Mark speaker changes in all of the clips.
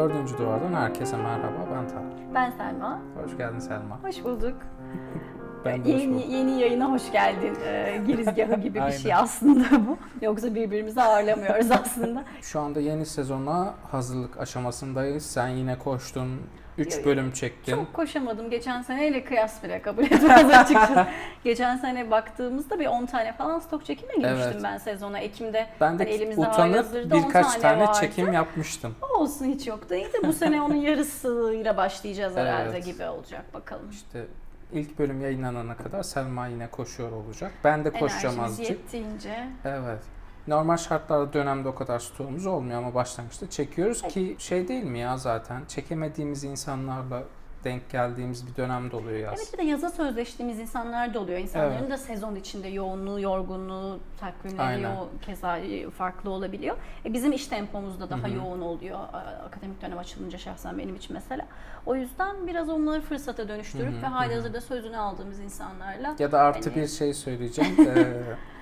Speaker 1: Dördüncü Duvar'dan herkese merhaba. Ben Tarık.
Speaker 2: Ben Selma.
Speaker 1: Hoş geldin Selma.
Speaker 2: Hoş bulduk.
Speaker 1: Ben de hoş
Speaker 2: Yeni,
Speaker 1: buldum.
Speaker 2: yeni yayına hoş geldin. Ee, girizgahı gibi bir şey aslında bu. Yoksa birbirimizi ağırlamıyoruz aslında.
Speaker 1: Şu anda yeni sezona hazırlık aşamasındayız. Sen yine koştun. 3
Speaker 2: Yo-
Speaker 1: bölüm çektin.
Speaker 2: Çok koşamadım. Geçen seneyle kıyas bile kabul etmez açıkçası. Geçen sene baktığımızda bir 10 tane falan stok çekimle girmiştim
Speaker 1: Evet.
Speaker 2: ben sezona. Ekim'de
Speaker 1: Ben de
Speaker 2: Hani elimizde
Speaker 1: utanıp birkaç
Speaker 2: tane
Speaker 1: tane
Speaker 2: vardı.
Speaker 1: çekim yapmıştım.
Speaker 2: Olsun hiç yok değil de bu sene onun yarısıyla başlayacağız herhalde
Speaker 1: Evet.
Speaker 2: gibi olacak bakalım.
Speaker 1: İşte ilk bölüm yayınlanana kadar Selma yine koşuyor olacak. Ben de koşacağım
Speaker 2: Enerjimiz
Speaker 1: azıcık.
Speaker 2: yettiğince.
Speaker 1: Evet. Normal şartlarda dönemde o kadar stoğumuz olmuyor ama başlangıçta çekiyoruz ki şey değil mi ya zaten çekemediğimiz insanlarla denk geldiğimiz bir dönemde oluyor yaz.
Speaker 2: Evet bir de yaza sözleştiğimiz insanlar da oluyor. İnsanların
Speaker 1: Evet.
Speaker 2: da sezon içinde yoğunluğu, yorgunluğu, takvimleri yo- keza farklı olabiliyor. E bizim iş tempomuz da daha
Speaker 1: Hı hı.
Speaker 2: yoğun oluyor. A- Akademik dönem açılınca şahsen benim için mesela. O yüzden biraz onları fırsata dönüştürüp
Speaker 1: Hı hı,
Speaker 2: ve halihazırda sözünü aldığımız insanlarla
Speaker 1: Ya da artı
Speaker 2: Hani-
Speaker 1: bir şey söyleyeceğim. Ee,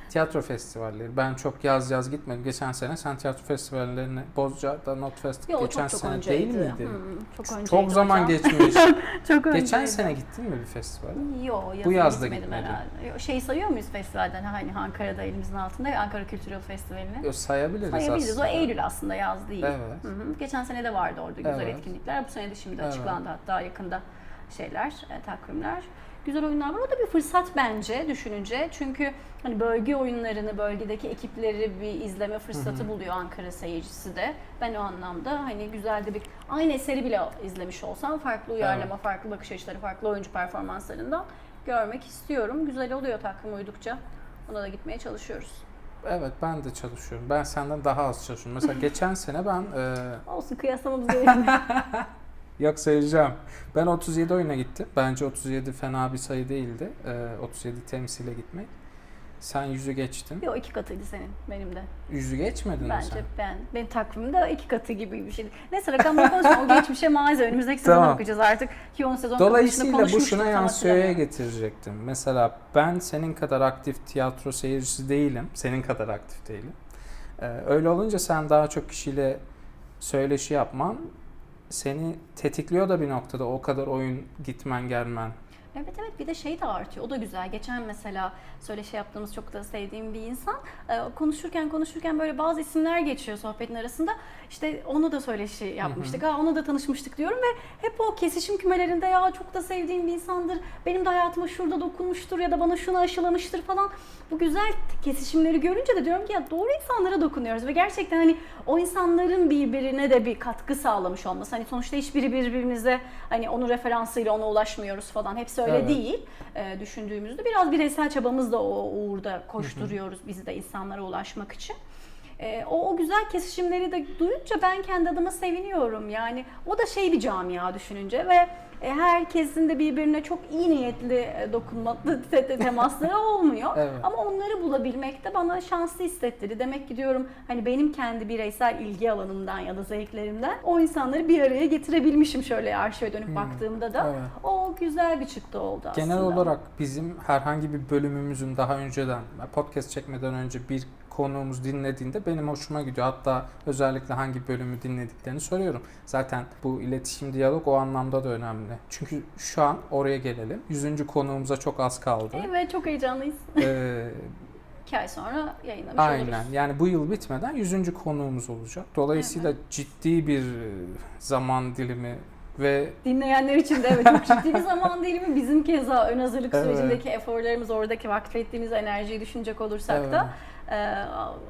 Speaker 1: tiyatro festivalleri. Ben çok yaz yaz gitmedim. Geçen sene sen tiyatro festivallerini Bozcaada Notfest
Speaker 2: Yo,
Speaker 1: geçen
Speaker 2: çok çok
Speaker 1: sene
Speaker 2: önceydi.
Speaker 1: değil miydi?
Speaker 2: Hı, çok önceydi
Speaker 1: Çok zaman
Speaker 2: hocam.
Speaker 1: geçmiş.
Speaker 2: çok
Speaker 1: Geçen
Speaker 2: önceydi.
Speaker 1: sene gittin mi bir festivale?
Speaker 2: Yo,
Speaker 1: Bu yaz da
Speaker 2: gitmedim herhalde. Şey sayıyor muyuz festivalden? Hani Ankara'da elimizin altında Ankara Kültür Yolu Festivali'ni.
Speaker 1: Yo, Sayabiliriz,
Speaker 2: Sayabiliriz.
Speaker 1: aslında.
Speaker 2: O Eylül aslında yaz değil.
Speaker 1: Evet.
Speaker 2: Hı hı. Geçen sene de vardı orada güzel
Speaker 1: Evet.
Speaker 2: etkinlikler. Bu sene de şimdi
Speaker 1: Evet.
Speaker 2: açıklandı hatta yakında şeyler, e, takvimler. Güzel oyunlar var. O da bir fırsat bence düşününce. Çünkü hani bölge oyunlarını, bölgedeki ekipleri bir izleme fırsatı buluyor Ankara seyircisi de. Ben o anlamda hani güzel de bir aynı eseri bile izlemiş olsam farklı uyarlama, farklı bakış açıları, farklı oyuncu performanslarından görmek istiyorum. Güzel oluyor takvim uydukça. Ona da gitmeye çalışıyoruz.
Speaker 1: Evet ben de çalışıyorum. Ben senden daha az çalışıyorum. Mesela geçen sene ben e,
Speaker 2: Olsun kıyaslamamız gerekmiyor.
Speaker 1: Yok sayacağım. Ben 37 oyuna gittim. Bence 37 fena bir sayı değildi. Ee, 37 temsile gitmek. Sen yüzü geçtin.
Speaker 2: Yok iki katıydı senin benim de.
Speaker 1: Yüzü geçmedin mi
Speaker 2: Bence
Speaker 1: sen?
Speaker 2: ben benim takvimimde iki katı gibi bir şeydi. Neyse rakamları konuşma. O geçmişe maize. Önümüzdeki sezon
Speaker 1: Tamam.
Speaker 2: bakacağız artık. Ki 10 sezon
Speaker 1: Dolayısıyla bu şuna yansıyoya getirecektim. Mesela ben senin kadar aktif tiyatro seyircisi değilim. Senin kadar aktif değilim. Ee, öyle olunca sen daha çok kişiyle söyleşi yapman seni tetikliyor da bir noktada o kadar oyun gitmen gelmen.
Speaker 2: Evet evet bir de şey de artıyor. O da güzel. Geçen mesela söyleşi yaptığımız çok da sevdiğim bir insan e, konuşurken konuşurken böyle bazı isimler geçiyor sohbetin arasında. İşte onu da söyleşi yapmıştık. Ha onu da tanışmıştık diyorum ve hep o kesişim kümelerinde ya çok da sevdiğim bir insandır. Benim de hayatıma şurada dokunmuştur ya da bana şunu aşılamıştır falan. Bu güzel kesişimleri görünce de diyorum ki ya doğru insanlara dokunuyoruz ve gerçekten hani o insanların birbirine de bir katkı sağlamış olması. Hani sonuçta hiçbiri birbirimize hani onun referansıyla ona ulaşmıyoruz falan. Hepsi öyle
Speaker 1: Evet.
Speaker 2: değil e, düşündüğümüzde. Biraz bireysel çabamız da o uğurda koşturuyoruz biz de insanlara ulaşmak için. E, o, o güzel kesişimleri de duyunca ben kendi adıma seviniyorum. Yani o da şey bir camia düşününce ve e, herkesin de birbirine çok iyi niyetli e, dokunmalı te- te- temasları olmuyor.
Speaker 1: Evet.
Speaker 2: Ama onları bulabilmek de bana şanslı hissettirdi. Demek ki diyorum hani benim kendi bireysel ilgi alanımdan ya da zevklerimden o insanları bir araya getirebilmişim şöyle arşive dönüp baktığımda da.
Speaker 1: Evet.
Speaker 2: O güzel bir çıktı oldu aslında.
Speaker 1: Genel olarak bizim herhangi bir bölümümüzün daha önceden podcast çekmeden önce bir konuğumuz dinlediğinde benim hoşuma gidiyor. Hatta özellikle hangi bölümü dinlediklerini soruyorum. Zaten bu iletişim diyalog o anlamda da önemli. Çünkü şu an oraya gelelim. Yüzüncü konuğumuza çok az kaldı.
Speaker 2: Evet çok heyecanlıyız.
Speaker 1: Ee,
Speaker 2: İki ay sonra yayınlamış
Speaker 1: aynen.
Speaker 2: oluruz.
Speaker 1: Yani bu yıl bitmeden yüzüncü konuğumuz olacak. Dolayısıyla ciddi bir e, zaman dilimi ve
Speaker 2: Dinleyenler için de evet çok ciddi bir zaman dilimi. Bizim keza ön hazırlık
Speaker 1: Evet.
Speaker 2: sürecindeki eforlarımız, oradaki vakfettiğimiz enerjiyi düşünecek olursak da e,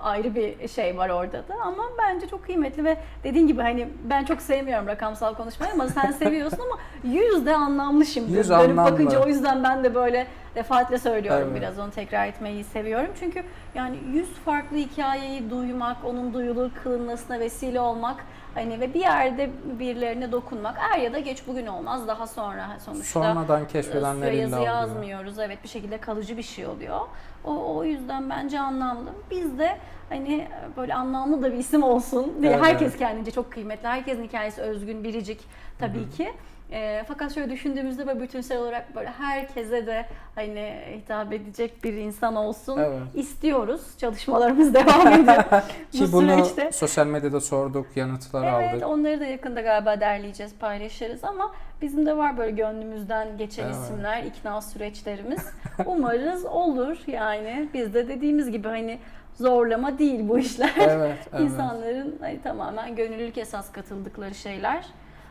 Speaker 2: ayrı bir şey var orada da. Ama bence çok kıymetli ve dediğin gibi hani ben çok sevmiyorum rakamsal konuşmayı ama sen seviyorsun ama yüz de anlamlı şimdi.
Speaker 1: Yüz
Speaker 2: Dönüp
Speaker 1: anlamlı.
Speaker 2: bakınca o yüzden ben de böyle defaatle söylüyorum
Speaker 1: Evet.
Speaker 2: biraz onu tekrar etmeyi seviyorum. Çünkü yani yüz farklı hikayeyi duymak, onun duyulur kılınmasına vesile olmak Hani ve bir yerde birilerine dokunmak er ya da geç bugün olmaz daha sonra sonuçta
Speaker 1: sonradan keşfedenler
Speaker 2: yazı
Speaker 1: illa oluyor.
Speaker 2: yazmıyoruz. Evet bir şekilde kalıcı bir şey oluyor. O, o yüzden bence anlamlı. Biz de hani böyle anlamlı da bir isim olsun diye
Speaker 1: Evet,
Speaker 2: herkes
Speaker 1: evet.
Speaker 2: kendince çok kıymetli. Herkesin hikayesi özgün, biricik tabii ki. E, fakat şöyle düşündüğümüzde böyle bütünsel olarak böyle herkese de hani hitap edecek bir insan olsun
Speaker 1: Evet.
Speaker 2: istiyoruz. Çalışmalarımız devam ediyor.
Speaker 1: Ki
Speaker 2: bu
Speaker 1: bunu
Speaker 2: süreçte.
Speaker 1: sosyal medyada sorduk, yanıtlar
Speaker 2: Evet,
Speaker 1: aldık.
Speaker 2: onları da yakında galiba derleyeceğiz, paylaşırız ama bizim de var böyle gönlümüzden geçen
Speaker 1: Evet.
Speaker 2: isimler, ikna süreçlerimiz. Umarız olur yani. Biz de dediğimiz gibi hani zorlama değil bu işler.
Speaker 1: Evet, evet.
Speaker 2: İnsanların hani tamamen gönüllülük esas katıldıkları şeyler.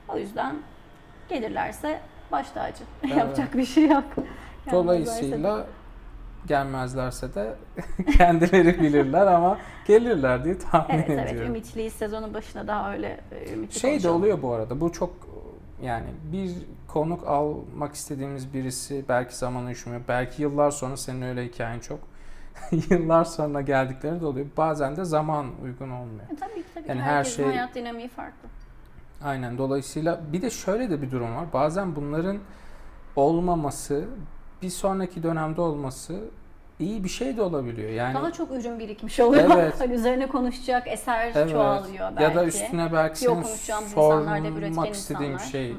Speaker 2: O yüzden gelirlerse baş tacı.
Speaker 1: Evet.
Speaker 2: Yapacak bir şey yok. De-
Speaker 1: Dolayısıyla gelmezlerse de kendileri bilirler ama gelirler diye tahmin
Speaker 2: Evet evet
Speaker 1: ediyorum.
Speaker 2: ümitliyiz sezonun başına daha öyle e, ümitli
Speaker 1: Şey de
Speaker 2: konuşalım.
Speaker 1: oluyor bu arada. Bu çok yani bir konuk almak istediğimiz birisi belki zaman uyuşmuyor. Belki yıllar sonra senin öyle hikayen çok. yıllar sonra geldikleri de oluyor. Bazen de zaman uygun olmuyor.
Speaker 2: E, Tabii ki tabii.
Speaker 1: Yani her şey-
Speaker 2: hayat dinamiği farklı.
Speaker 1: Aynen. Dolayısıyla bir de şöyle de bir durum var. Bazen bunların olmaması, bir sonraki dönemde olması iyi bir şey de olabiliyor. Yani
Speaker 2: Daha çok ürün birikmiş oluyor.
Speaker 1: Evet.
Speaker 2: hani üzerine konuşacak eser
Speaker 1: Evet.
Speaker 2: çoğalıyor belki.
Speaker 1: ya da üstüne belki senin sormak istediğin
Speaker 2: insanlar.
Speaker 1: şey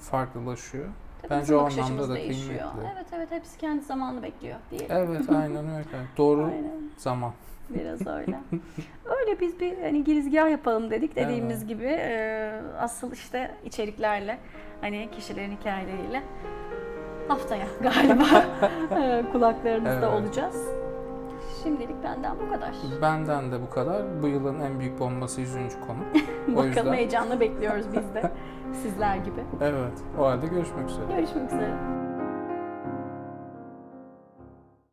Speaker 1: farklılaşıyor.
Speaker 2: Tabii
Speaker 1: Bence o anlamda da
Speaker 2: değişiyor.
Speaker 1: kıymetli.
Speaker 2: Evet evet hepsi kendi zamanını bekliyor diye.
Speaker 1: Evet, aynen öyle. Doğru
Speaker 2: Aynen.
Speaker 1: zaman.
Speaker 2: Biraz öyle. öyle biz bir hani girizgah yapalım dedik. Dediğimiz
Speaker 1: Evet.
Speaker 2: gibi e, asıl işte içeriklerle hani kişilerin hikayeleriyle haftaya galiba e, kulaklarınızda
Speaker 1: Evet.
Speaker 2: olacağız. Şimdilik benden bu kadar.
Speaker 1: Benden de bu kadar. Bu yılın en büyük bombası 100. konu.
Speaker 2: Bakalım
Speaker 1: yüzden
Speaker 2: heyecanla bekliyoruz biz de sizler gibi.
Speaker 1: evet. O halde görüşmek üzere.
Speaker 2: Görüşmek üzere.